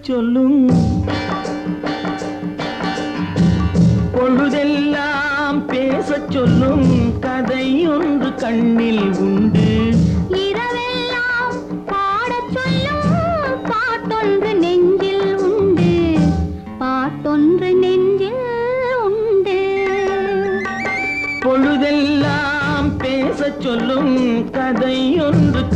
சொல்லும். பொழுதெல்லாம் பேசச் சொல்லும். கதை ஒன்று கண்ணில் உண்டு. இரவெல்லாம் பாடச் சொல்லும். பாட்டொன்று நெஞ்சில் உண்டு. பாட்டொன்று நெஞ்சில் உண்டு. பொழுதெல்லாம் பேசச் சொல்லும். கதை ஒன்று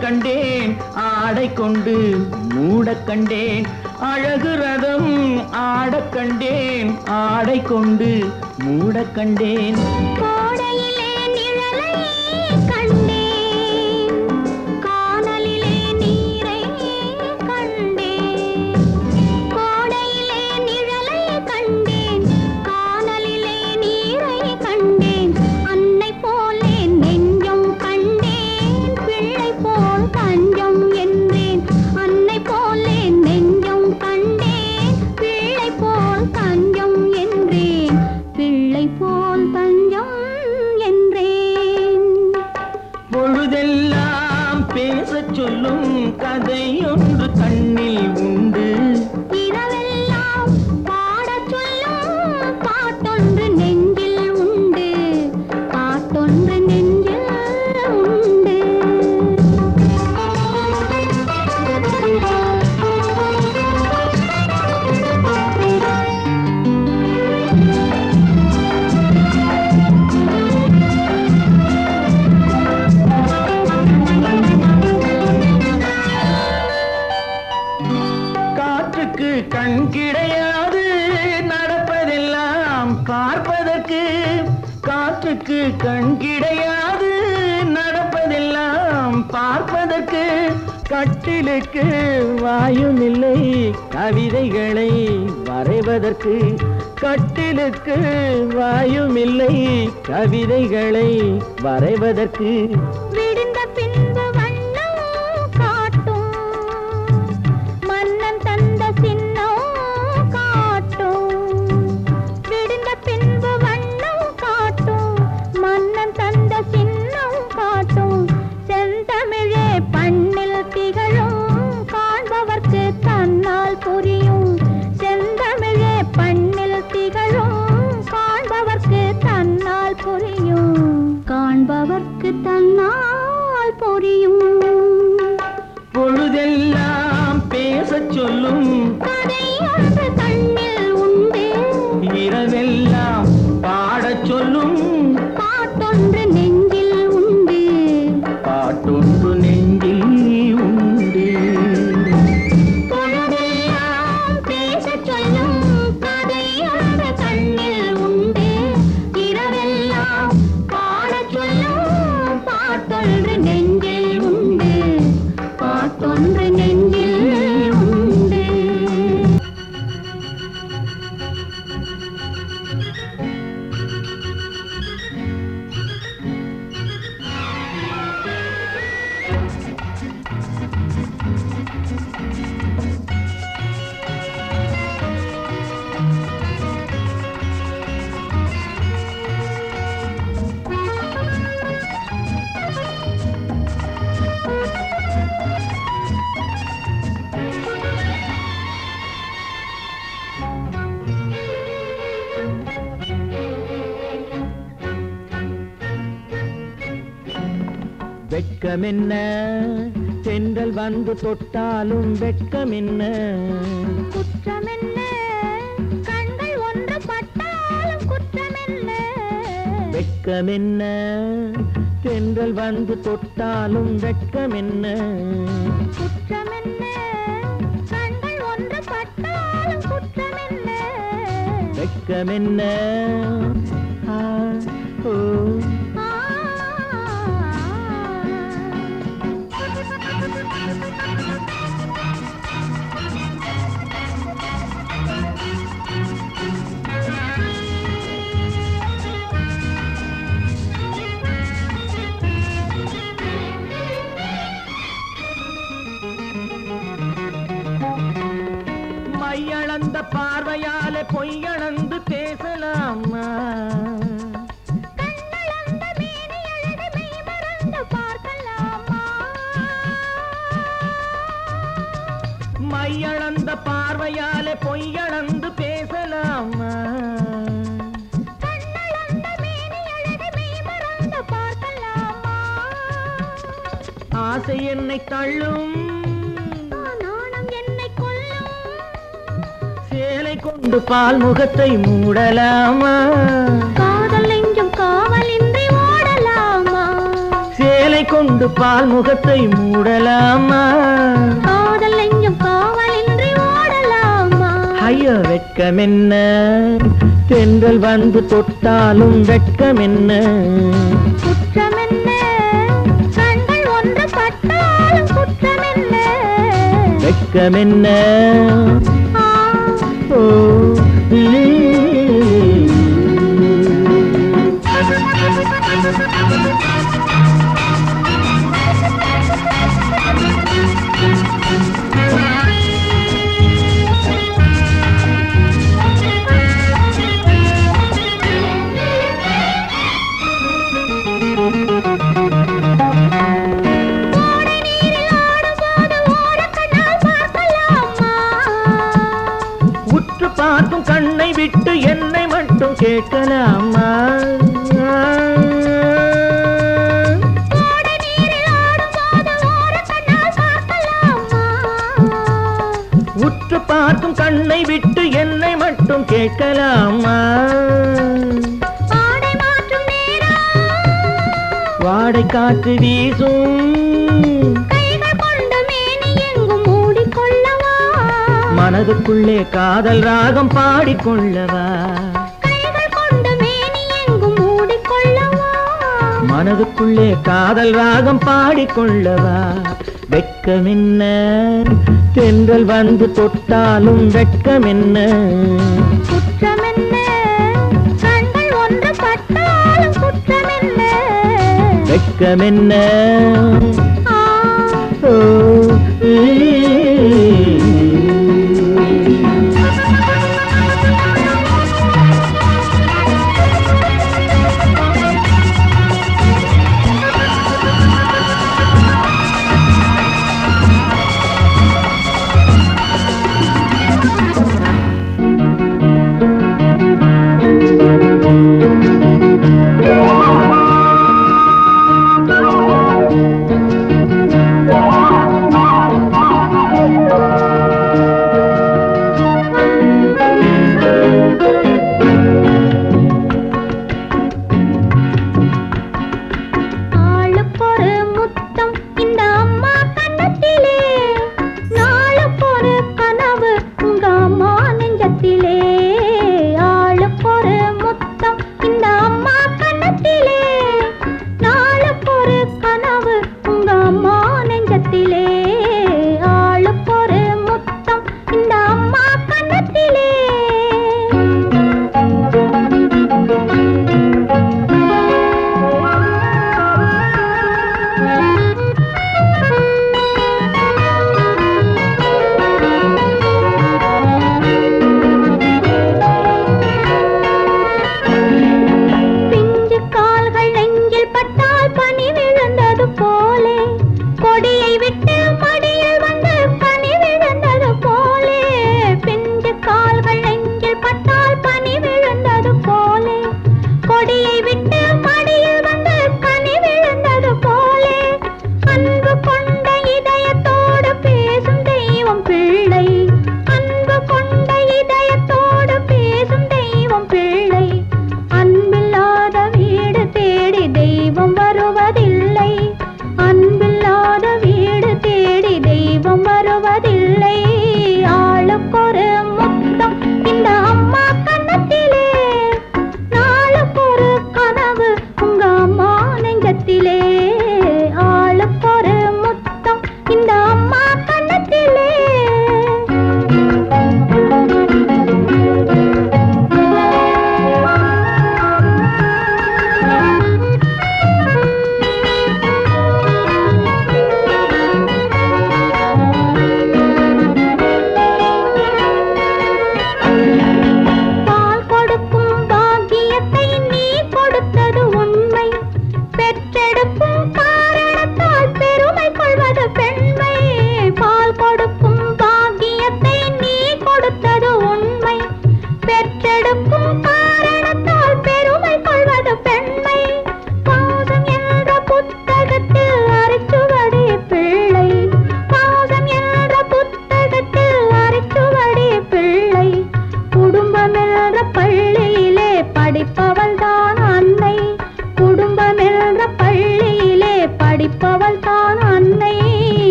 கண்டேன் ஆடை கொண்டு மூட கண்டேன். அழகு ரதம் ஆடக் கண்டேன் ஆடை கொண்டு மூட கண்டேன். பேசச் சொல்லும் கதையொன்று கண்ணில் உண்டு. கண்ணுக்கு கண் கிடையாது. நடப்பதெல்லாம் பார்ப்பதற்கு காற்றுக்கு கண் கிடையாது. நடப்பதெல்லாம் பார்ப்பதற்கு கட்டிலுக்கு வாயும் இல்லை. கவிதைகளை வரைவதற்கு கட்டிலுக்கு வாயும் இல்லை. கவிதைகளை வரைவதற்கு வெட்கமென்ன? தென்றல் வந்து தொட்டாலும் வெட்கமென்ன? குற்றமென்ன? கண்கள் ஒன்று பட்டாலும் குற்றமென்ன? வெட்கமென்ன? தென்றல் வந்து தொட்டாலும் வெட்கமென்ன? குற்றமென்ன? கண்கள் ஒன்று பட்டாலும் வெட்கமென்ன? ஆ, மையளந்த பார்வையாலே பொய்யளந்து பேசலாமா? மையளந்த பார்வையாலே பொய்யளந்து பேசலாமா? ஆசை என்னை தள்ளும் சேலை கொண்டு பால் முகத்தை மூடலாமா? காதல் நெஞ்சும் காவலின்றி ஓடலாமா? சேலை கொண்டு பால் முகத்தை மூடலாமா? காதல் நெஞ்சும் காவலின்றி ஓடலாமா? ஐயோ வெட்கமென்ன? தென்றல் வந்து தொட்டாலும் வெட்கமென்ன? குற்றமென்ன? கண்கள் ஒன்று பட்டாலும் குற்றமென்ன? வெட்கமென்ன? ஆ, Thank you. மட்டும் கேட்கலாமா? வாடை காற்று வீசும். மனதுக்குள்ளே காதல் ராகம் பாடிக்கொள்ளவா? மனதுக்குள்ளே காதல் ராகம் பாடிக்கொள்ளவா? வெட்கமென்ன தென்றல் வந்து தொட்டாலும் வெட்கமென்ன வெட்கமென்ன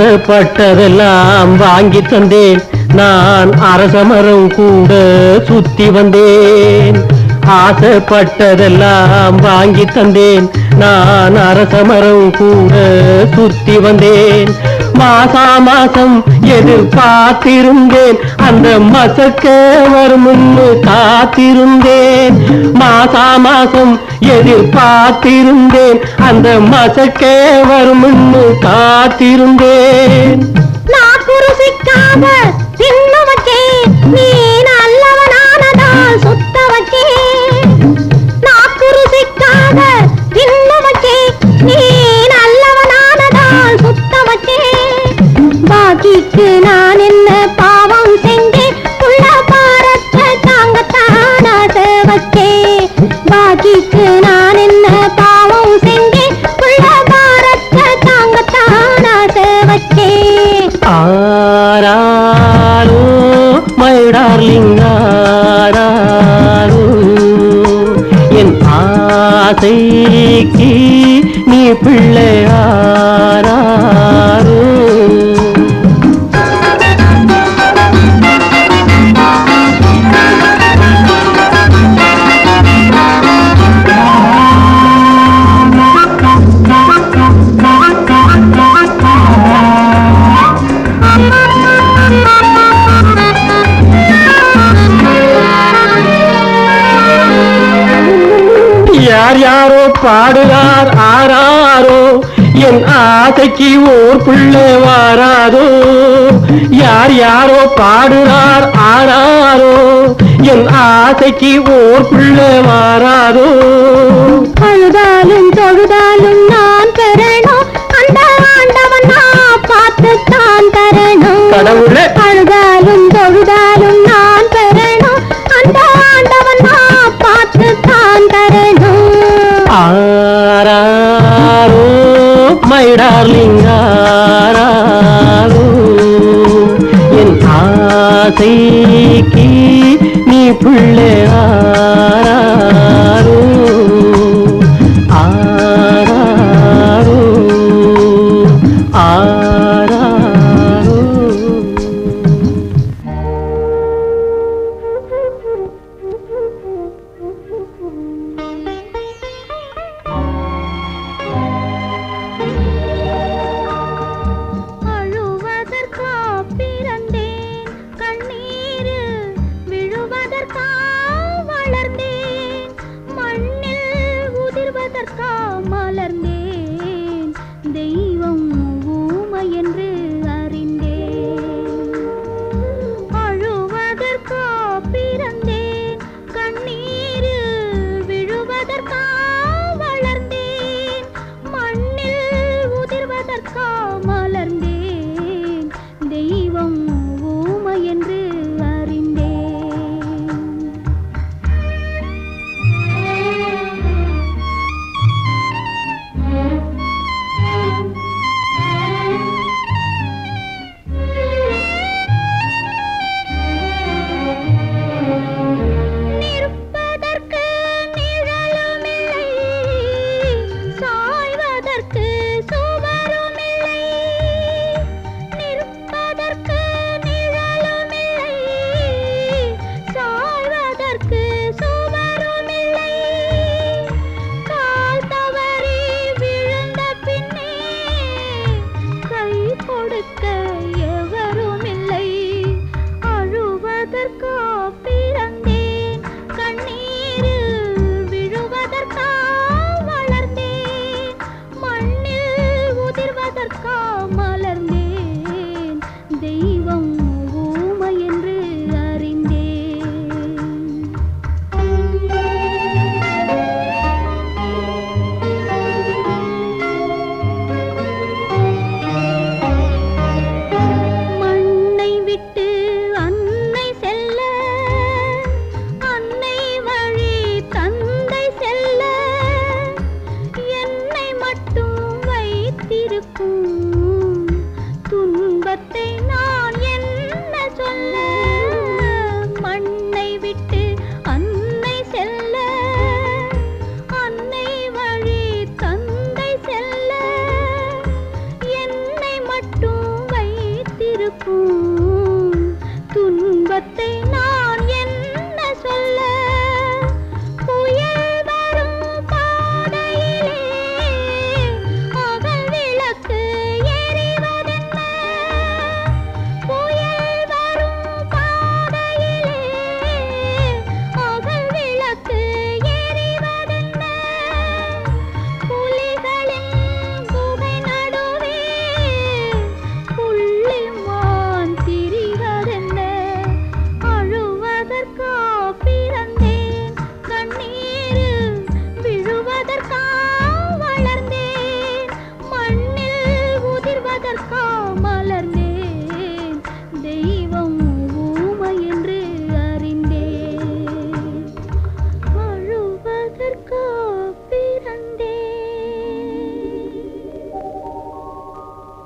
ஆசைப்பட்டதெல்லாம் வாங்கி தந்தேன். நான் அரசமரம் கூட சுத்தி வந்தேன். ஆசைப்பட்டதெல்லாம் வாங்கி தந்தேன். நான் அரசமரம் கூட சுத்தி வந்தேன். மாசா மாசம் எதிர்பார்த்திருந்தேன். அந்த மசக்க வரும் முன்னு காத்திருந்தேன். மாசா மாசம் எதிர்பார்த்திருந்தேன். அந்த மசக்க வரும் முன்னு காத்திருந்தேன். நீ ना நோக்கி ஓர் புள்ளே வாராதோ? யார் யாரோ பாடுறார் ஆனாரோ என் ஆசைக்கு ஓர் புள்ளே வாராதோ?